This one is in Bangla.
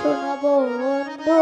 শোনো বন্ধু